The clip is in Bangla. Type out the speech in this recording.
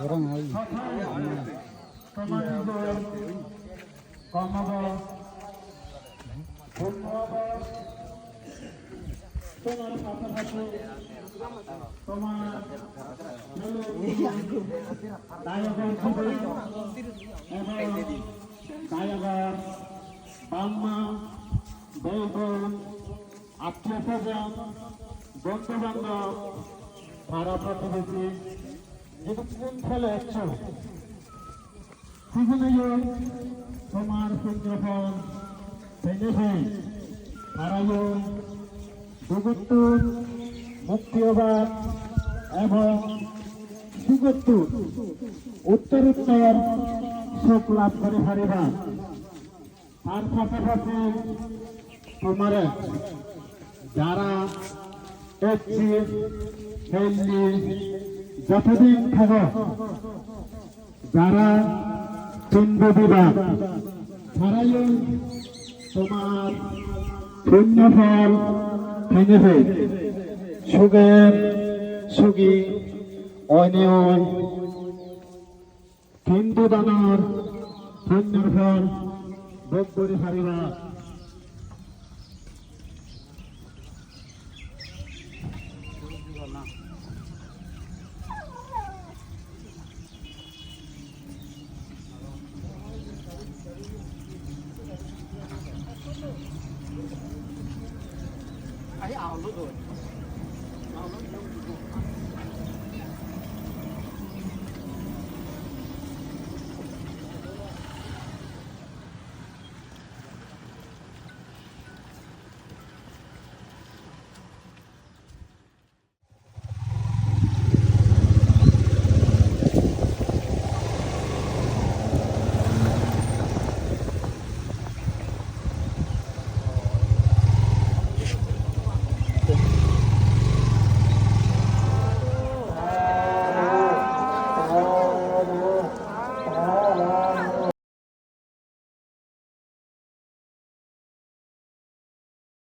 গরম হয়। তোমার পাশাপাশি তোমার দায়গর বাম্মা বৌগণ আত্মীয় স্বজন বন্ধু বান্ধব পাড়া প্রতিবেশী যদি কোন ফলে একশো সেখানেও তোমার ভেঙে ভেঙে তারাও দুগুত্তুর মুক্তিবাদ এবং সুগত্তুর উত্তরোত্তর সুখ লাভ করে হারিবা। তার পাশাপাশি তোমার যারা হেলদি যতদিন থাকো, যারা পিণ্ড দিবা, তারাই তোমার পুণ্য ফল ভেঙে সুগের সুগী অনিয়ন হিন্দু দানর পুণ্যের ফল ভোগ করে হারিবা। 哎呀，好多个，好多个。